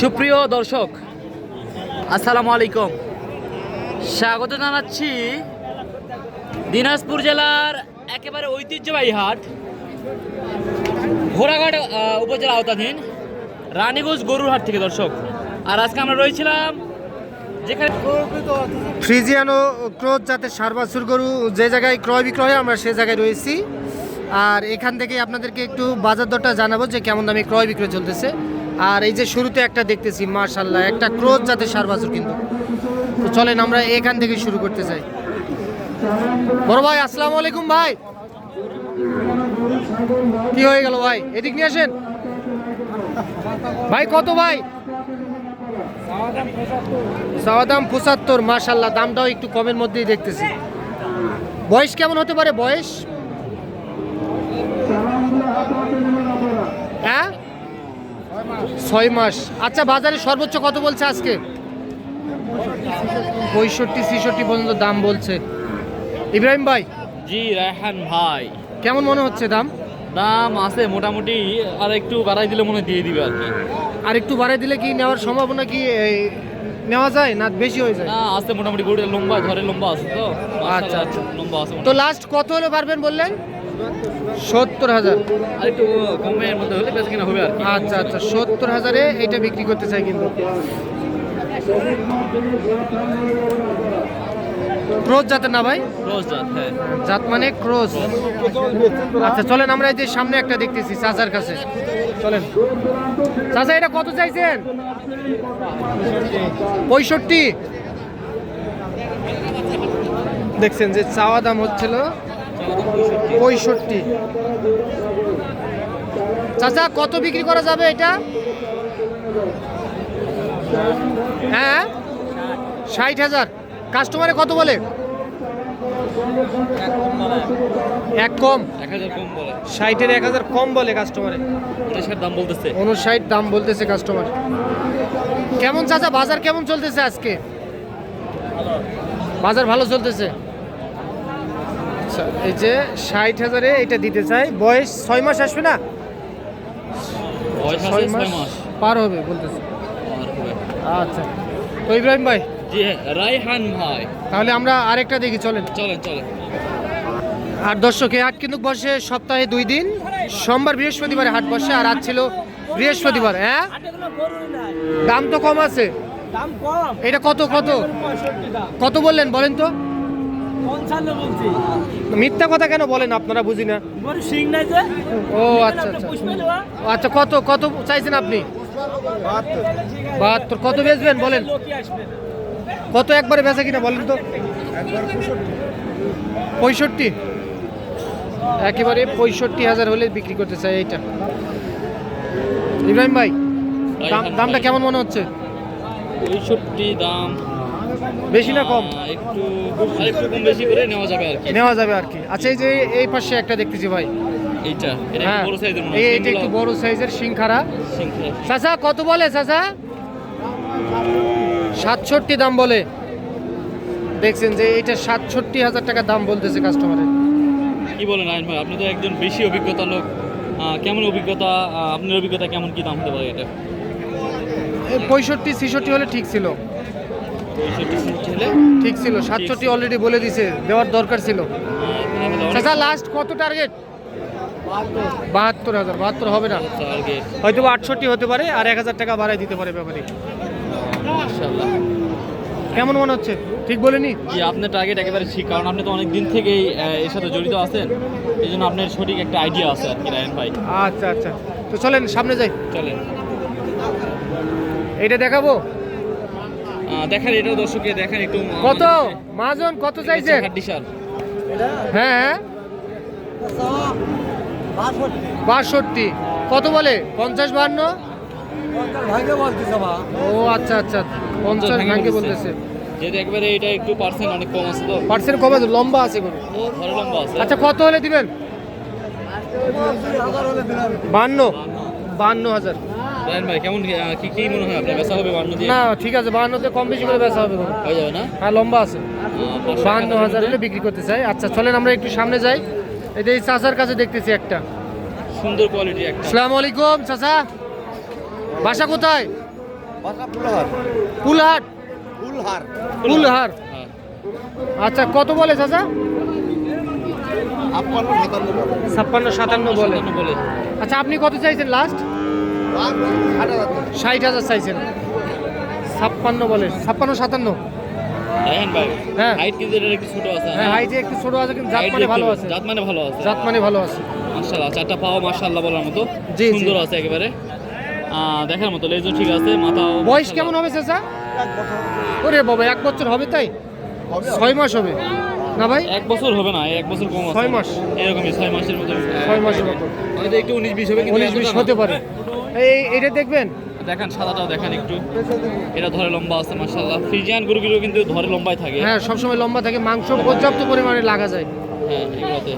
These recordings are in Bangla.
সুপ্রিয় দর্শক, আসসালামু আলাইকুম। স্বাগত জানাচ্ছি দিনাজপুর জেলার একেবারে ঐতিহ্যবাহী হাট, ঘোড়াঘাট উপজেলা আওতাধীন রানীগঞ্জ গরুর হাট থেকে দর্শক। আর আজকে আমরা রয়েছিলাম যেখানে ফ্রিজিয়ানো ক্রোধ জাতের সার বাছুর গরু, যে জায়গায় ক্রয় বিক্রয় আমরা সে জায়গায় রয়েছি। আর এখান থেকে আপনাদেরকে একটু বাজার দরটা জানাব যে কেমন দামে ক্রয় বিক্রয় চলতেছে। আর এই যে শুরুতে একটা দেখতেছি মার্শাল্লাহ একটা ক্রোধ জাতের সার বাছুর কিন্তু। তো চলেন আমরা এখান থেকে শুরু করতে চাই বড় ভাই, আসসালামু আলাইকুম ভাই। কি হয়ে গেল ভাই? এদিক নিয়ে আসেন। ভাই, কত ভাই? চাওয়া দাম পঁচাত্তর মাশাল্লাহ দামটাও একটু কমের মধ্যেই দেখতেছি। বয়স কেমন হতে পারে? বয়স? হ্যাঁ? ছয় মাস। আচ্ছা বাজারে সর্বোচ্চ কত বলছে আজকে? পঁয়ষট্টি ছিষট্টি পর্যন্ত দাম বলছে। ইব্রাহিম ভাই জি রায়হান ভাই। কেমন মনে হচ্ছে দাম? দাম আছে মোটামুটি আর একটু বাড়াই দিলে মনে দিয়ে দিবে আর কি। আর একটু বাড়াই দিলে কি নেওয়ার সম্ভাবনা কি নেওয়া যায় না বেশি হয়ে যায়? না আছে মোটামুটি গরুটা লম্বা ঘরে লম্বা আছে তো। আচ্ছা, আচ্ছা। লম্বা আছে তো লাস্ট কত হলে পারবেন বললেন? সত্তর হাজার। একটু কমের মধ্যে হলে বেশ কিনা হবে আর আচ্ছা আচ্ছা সত্তর হাজারে এটা বিক্রি করতে চাই কিন্তু। ক্রোজ জাতের না ভাই? জাত হ্যাঁ। জাত মানে ক্রোজ। আচ্ছা চলেন আমরা এই যে সামনে একটা দেখতেছি চাচার কাছে। চলেন। চাচা এটা কত চাইছেন? পঁয়ষট্টি। দেখছেন যে চাওয়া দাম হচ্ছিল পঁয়ষট্টি। চাচা কত বিক্রি করা যাবে এটা? হ্যাঁ? ষাট হাজার। কাস্টমারে কত বলে? এক কম। ষাটের এক হাজার কম বলে কাস্টমারে। দাম বলতেছে। উনষাট দাম বলতেছে কাস্টমার। কেমন চাচা বাজার কেমন চলতেছে আজকে? বাজার ভালো চলতেছে? আচ্ছা, এই যে ষাট হাজারে এটা দিতে চাই। বয়স ছয় মাস আসবে না? ছয় মাস পার হবে বলতেছে। আর আচ্ছা। তো ইব্রাহিম ভাই? জি হ্যাঁ রায়হান ভাই। তাহলে আমরা আরেকটা দেখি চলেন। চলেন চলেন। আর দর্শক এই হাট কিন্তু বসে সপ্তাহে দুই দিন। সোমবার বৃহস্পতিবারে হাট বসে আর আজ ছিল বৃহস্পতিবার হ্যাঁ? দাম তো কম আছে। দাম কম। এটা কত কত? কত বললেন বলেন তো। পঞ্চান্ন বলছি। মিথ্যা কথা কেন বলেন আপনারা বুঝি না? সিং নাই যে। ও আচ্ছা আচ্ছা। আচ্ছা কত কত চাইছেন আপনি? বাহাত্তর। কত বেচবেন বলেন? কত একবারে বেচা কিনা বলেন তো? পঁয়ষট্টি? একেবারে পঁয়ষট্টি হাজার হলে বিক্রি করতে চাই এইটা। ইব্রাহিম ভাই দাম দামটা কেমন মনে হচ্ছে? পঁয়ষট্টি দাম বেশি না কম? একটু একটু কম বেশি করে নেওয়া যাবে আর কি। নেওয়া যাবে আর কি। আচ্ছা এই যে এই পাশে একটা দেখতেছি ভাই। এইটা এটা হ্যাঁ। একটু বড় সাইজের মনে এই- এইটা একটু বড় সাইজের সিংখারা। চাচা কত বলে চাচা? সাতষট্টি দাম বলে। দেখছেন যে এটা সাতষট্টি হাজার টাকা দাম বলতেছে কাস্টমারে কি বলেন আইন ভাই? আপনি তো একজন বেশি অভিজ্ঞতা লোক। কেমন অভিজ্ঞতা আপনার অভিজ্ঞতা কেমন কি দাম হতে পারে এটা? পঁয়ষট্টি ছিষট্টি হলে ঠিক ছিল। ঠিক ছিল সাতষট্টি অলরেডি বলে দিছে দেওয়ার দরকার ছিল। চাচা লাস্ট কত টার্গেট বাহাত্তর হাজার বাহাত্তর হবে না? হয়তো আটষট্টি হতে পারে আর এক হাজার টাকা বাড়াই দিতে পারে ব্যাপারে। কেমন মনে হচ্ছে? ঠিক বলেনি? জি আপনার টার্গেট একেবারে ঠিক কারণ আপনি তো অনেক দিন থেকেই এর সাথে জড়িত আছেন। এই জন্য আপনার সঠিক একটা আইডিয়া আছে আর কি রায়ন ভাই। আচ্ছা আচ্ছা। তো চলেন সামনে যাই। চলেন। এটা দেখাবো? দেখেন এটাও দর্শককে দেখেন একটু কত? মানে- মাজন কত চাইছেন? হাড্ডি হ্যাঁ? বাষট্টি। কত বলে? পঞ্চাশ বাহান্ন? ও আচ্ছা আচ্ছা। পঞ্চাশ ভাঙে বলতেছে। যেহেতু একবারে এটা একটু পার্সেন্ট অনেক কম আছে তো। পার্সেন্ট কমে আছে, লম্বা আছে গরু ও লম্বা আছে। আচ্ছা কত হলে দিবেন? বান্ন। বান্ন হাজার। রায়ন ভাই কেমন কি- আহ, কি কি মনে হয় আপনার? বেচা হবে বান্ন দিয়ে? না ঠিক আছে কম বেশি করে বেচা হবে হয়ে যাবে না? হ্যাঁ লম্বা আছে। হাজার হলে বিক্রি করতে চাই। আচ্ছা চলেন আমরা একটু সামনে যাই। এই যে এই চাচার কাছে দেখতেছি একটা। সুন্দর কোয়ালিটি একটা। আসসালামু আলাইকুম চাচা। বাসা কোথায়? বাসা ফুলহার। পুলহাট ফুলহার। পুলহার হ্যাঁ। আচ্ছা কত বলে চাচা? ছাপ্পান্ন সাতান্ন বলে। সাতান্ন বলে। আচ্ছা আপনি কত চাইছেন লাস্ট ষাট হাজার চাইছেন। ছাপ্পান্ন বলে ছাপ্পান্ন সাতান্ন। হ্যাঁ। হাইট কিন্তু এটার একটু ছোট আছে হ্যাঁ হাইটে একটু ছোট আছে কিন্তু জাত মানে ভালো আছে। জাত মানে ভালো আছে। জাত মানে ভালো আছে। মাশাআল্লাহ চারটা পাও মাশাআল্লাহ বলার মতো। সুন্দর আছে একেবারে। দেখার মতো লেজও ঠিক আছে মাথাও বয়স কেমন হবে চাচা? ওরে বাবা এক বছর হবে তাই? ছয় মাস হবে। না ভাই? এক বছর হবে না এক বছর কম ছয় মাস। এরকমই ছয় মাসের মতো। ছয় মাসের মতো। হয়তো একটু উনিশ বিশ হবে উনিশ বিশ হতে পারে। এই এটা দেখবেন? দেখান সাদাটাও দেখান একটু। এটা ধরে লম্বা আছে মাশাআল্লাহ। ফ্রিজিয়ান গরুগুলো কিন্তু ধরে লম্বাই থাকে। হ্যাঁ সবসময় লম্বা থাকে মাংস পর্যাপ্ত পরিমাণে লাগা যায়। হ্যাঁ এগুলোতে।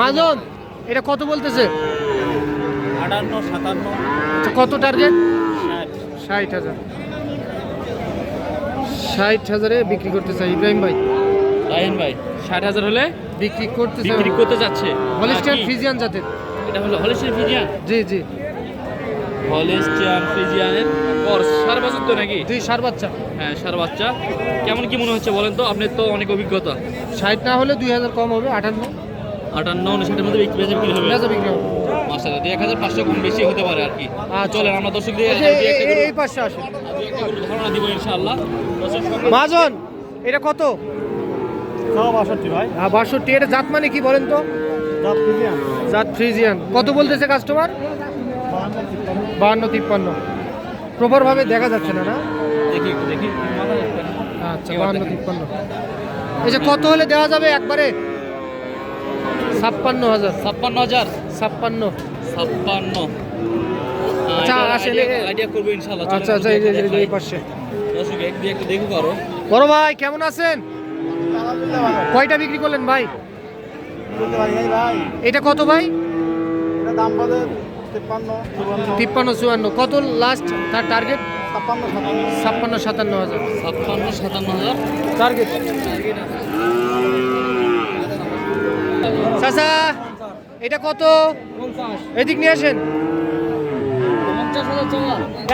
মাজন এটা কত বলতেছে? আটান্ন সাতান্ন। আচ্ছা, কত টার্গেট ষাট। হাজার। ষাট হাজারে বিক্রি করতে চাই ইব্রাহিম ভাই। রায়হান ভাই ষাট হাজার হলে বিক্রি করতে বিক্রি করতে যাচ্ছে। হলিস্টার ফ্রিজিয়ান জাতের। এটা হলো হলিস্টিয়ান ফ্রিজিয়ান জি জি। হলিস্টিয়ান ফ্রিজিয়ানের পর সার বছর তো নাকি? দুই সার বাচ্চা। হ্যাঁ সার বাচ্চা। কেমন কি মনে হচ্ছে বলেন তো? আপনার তো অনেক অভিজ্ঞতা। ষাট না হলে দুই হাজার কম হবে আটান্ন। আটান্ন উনষাটের মধ্যে বিক্রি হবে। বিক্রি হবে। মাসাল্লাহ এক হাজার পাঁচশো কম বেশি হতে পারে আর কি। আচ্ছা। চলেন আমরা দর্শকদের এই এই আসে ধারণা দিব ইনশাআল্লাহ। মাজন এটা কত? বাষট্টি ভাই। হ্যাঁ বাষট্টি এটা জাত মানে কি বলেন তো? জাত ফ্রিজিয়ান? কত বলতেছে কাস্টমার বাহান্ন তিপ্পান্ন। প্রপারভাবে দেখা যাচ্ছে না না? দেখি দেখি। আচ্ছা বাহান্ন তিপ্পান্ন। এই যে কত হলে দেওয়া যাবে একবারে? ছাপ্পান্ন হাজার। ছাপ্পান্ন হাজার? ছাপ্পান্ন। ছাপ্পান্ন। আচ্ছা, আসলে- আইডিয়া করব ইনশাআল্লাহ আচ্ছা আচ্ছা এই যে এই পাশে। দর্শক এক দিয়ে একটু দেখুক আরও বড় ভাই কেমন আছেন? কয়টা বিক্রি করলেন ভাই? এটা কত ভাই? তিপ্পান্ন চুয়ান্ন। কত লাস্ট তার টার্গেট ছাপ্পান্ন সাতান্ন। ছাপ্পান্ন সাতান্ন হাজার। ছাপ্পান্ন সাতান্ন হাজার। টার্গেট চাচা এটা কত? এদিক নিয়ে আসেন।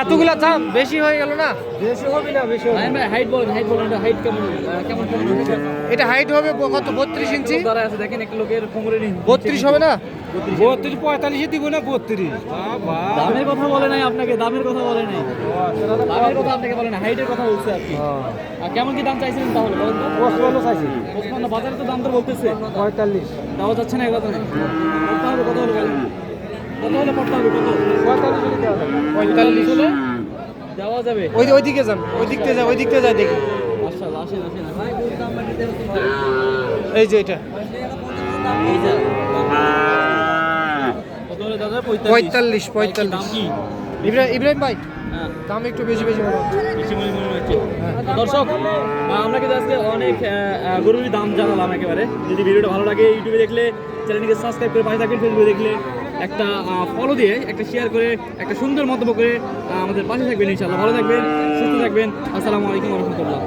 এতগুলা দাম বেশি হয়ে গেল না? বেশি হবে না বেশি হবে ভাই হাইট বলেন হাইট বলেন হাইট কেমন? কেমন কেমন এটা হাইট হবে কত? বত্রিশ ইঞ্চি? দাঁড়ায় আছে দেখেন একটা লোকের কোমরে নিন। বত্রিশ হবে না? বত্রিশ পঁয়তাল্লিশে দিব না বত্রিশ। দামের কথা বলে নাই আপনাকে দামের কথা বলে নাই। দামের কথা আপনাকে বলে না হাইটের কথা বলছে আর কি। আর কেমন কি দাম চাইছিলেন তাহলে বলেন তো? চাইছি। বাজারে তো দাম তো বলতেছে। পঁয়তাল্লিশ। তাও যাচ্ছে না কথা নেই কত হবে কত হলে পঁয়তাল্লিশ হলে দেওয়া যাবে। হলে? ওই ওই দিকে যান ওই দিক থেকে ওই দিক থেকে যাই দেখি মাশাআল্লাহ আসেন আসেন আসেন। এই যে এটা। এই যে। কত হলে দাদা? পঁয়তাল্লিশ, পঁয়তাল্লিশ। দাম কি? ইব্রাহিম ইব্রাহিম ভাই হ্যাঁ। দাম একটু বেশি বেশি মনে হচ্ছে। দর্শক আমরা কিন্তু আজকে অনেক আহ, দাম জানালাম একেবারে। যদি ভিডিওটা ভালো লাগে ইউটিউবে দেখলে চ্যানেলটিকে সাবস্ক্রাইব করে পাশে থাকবেন ফেসবুকে দেখলে। একটা ফলো দিয়ে একটা শেয়ার করে, একটা সুন্দর মন্তব্য করে আমাদের পাশে থাকবেন ইনশাআল্লাহ। ভালো থাকবেন, সুস্থ থাকবেন। আসসালামু আলাইকুম রহমতুল্লাহ।